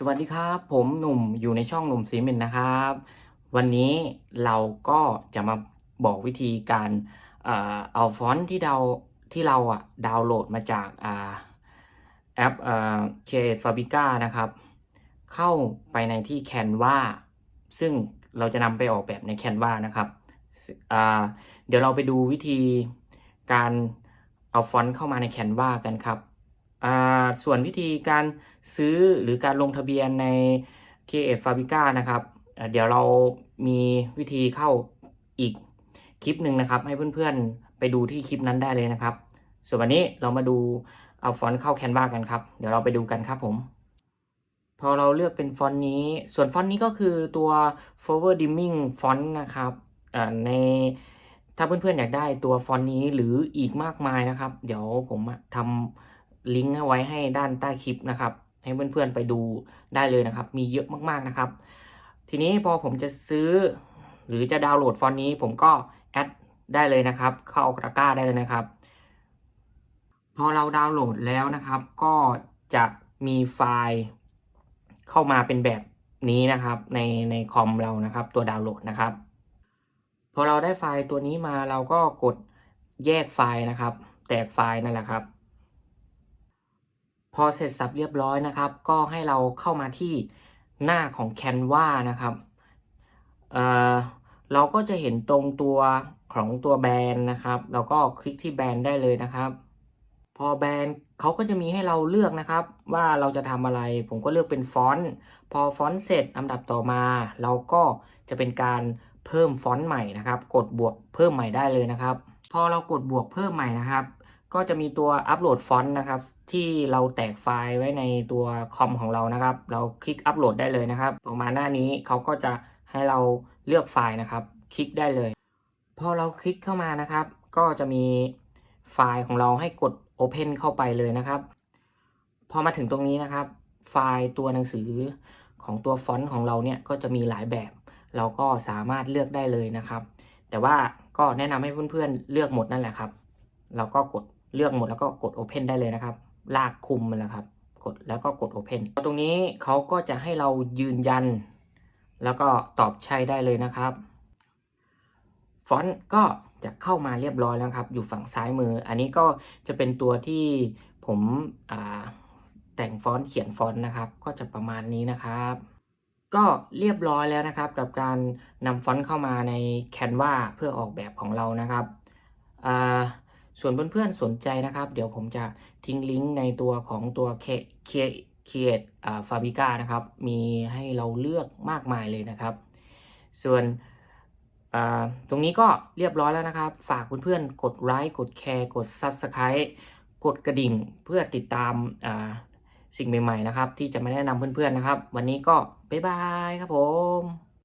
สวัสดีครับ ผมหนุ่มอยู่ในช่องหนุ่มสีเมนนะครับ วันนี้เราก็จะมาบอกวิธีการเอาฟอนต์ที่เราที่เราอะดาวน์โหลดมาจากอแอปเอ่อ Create Fabrica นะครับ เข้าไปในที่ Canva ซึ่งเราจะนำไปออกแบบใน Canva นะครับเดี๋ยวเราไปดูวิธีการเอาฟอนต์เข้ามาใน Canva กันครับ ส่วนวิธีการซื้อหรือการลงทะเบียนใน Create Fabrica นะครับ เดี๋ยวเรามีวิธีเข้าอีกคลิปหนึ่งนะครับ ให้เพื่อนๆไปดูที่คลิปนั้นได้เลยนะครับ ส่วนวันนี้เรามาดูเอาฟอนต์เข้า Canva กันครับ เดี๋ยวเราไปดูกันครับผม พอเราเลือกเป็นฟอนต์นี้ ส่วนฟอนต์นี้ก็คือตัว forward dimming font นะครับในถ้าเพื่อนๆอยากได้ตัวฟอนต์นี้หรืออีกมากมายนะครับ เดี๋ยวผมทำ ลิงก์เอาไว้ให้ด้านใต้คลิปนะครับ ให้เพื่อนๆไปดูได้เลยนะครับ มีเยอะมากๆนะครับ ทีนี้พอผมจะซื้อ หรือจะดาวน์โหลดฟอนต์นี้ ผมก็แอดได้เลยนะครับ เข้าตะกร้าได้เลยนะครับ พอเราดาวน์โหลดแล้วนะครับ ก็จะมีไฟล์เข้ามาเป็นแบบนี้นะครับในในคอมเรานะครับ ตัวดาวน์โหลดนะครับพอเราได้ไฟล์ตัวนี้มาเราก็กดแยกไฟล์นะครับ แตกไฟล์นั่นแหละครับ พอเสร็จสับเรียบร้อยนะครับ ก็ให้เราเข้ามาที่หน้าของ Canva นะครับเเราก็จะเห็นตรงตัวของตัวแบรนด์นะครับ เราก็คลิกที่แบรนด์ได้เลยนะครับ พอแบรนด์เขาก็จะมีให้เราเลือกนะครับ ว่าเราจะทำอะไร ผมก็เลือกเป็นฟอนต์ พอฟอนต์เสร็จอันดับต่อมา เราก็จะเป็นการเพิ่มฟอนต์ใหม่นะครับ กดบวกเพิ่มใหม่ได้เลยนะครับ พอเรากดบวกเพิ่มใหม่นะครับ ก็จะมีตัวอัปโหลดฟอนต์นะครับ ที่เราแตกไฟล์ไว้ในตัวคอมของเรานะครับ เราคลิกอัปโหลดได้เลยนะครับออกมาหน้านี้เขาก็จะให้เราเลือกไฟล์นะครับ คลิกได้เลย พอเราคลิกเข้ามานะครับ ก็จะมีไฟล์ของเราให้กด Open เข้าไปเลยนะครับ พอมาถึงตรงนี้นะครับ ไฟล์ตัวหนังสือของตัวฟอนต์ของเราเนี่ยก็จะมีหลายแบบ เราก็สามารถเลือกได้เลยนะครับ แต่ว่าก็แนะนำให้เพื่อนๆเลือกหมดนั่นแหละครับ เราก็กด เลือกหมดแล้วก็กด Open ได้เลยนะครับ ลากคุมมันแล้วครับ กดแล้วก็กด Open ตรงนี้เขาก็จะให้เรายืนยัน แล้วก็ตอบใช่ได้เลยนะครับ ฟอนต์ก็จะเข้ามาเรียบร้อยแล้วครับ อยู่ฝั่งซ้ายมือ อันนี้ก็จะเป็นตัวที่ผมแต่งฟอนต์เขียนฟอนต์นะครับ ก็จะประมาณนี้นะครับ ก็เรียบร้อยแล้วนะครับกับการนำฟอนต์เข้ามาใน Canva เพื่อออกแบบของเรานะครับอ่า ส่วนเพื่อนๆสนใจนะครับ เดี๋ยวผมจะทิ้งลิงก์ในตัวของตัว Create อ่า Fabrica นะครับ มีให้เราเลือกมากมายเลยนะครับ ส่วนตรงนี้ก็เรียบร้อยแล้วนะครับ ฝากเพื่อนๆ กดไลค์กดแชร์กด Subscribe กดกระดิ่งเพื่อติดตามสิ่งใหม่ๆนะครับ ที่จะมาแนะนำเพื่อนๆนะครับ วันนี้ก็บ๊ายบายครับผม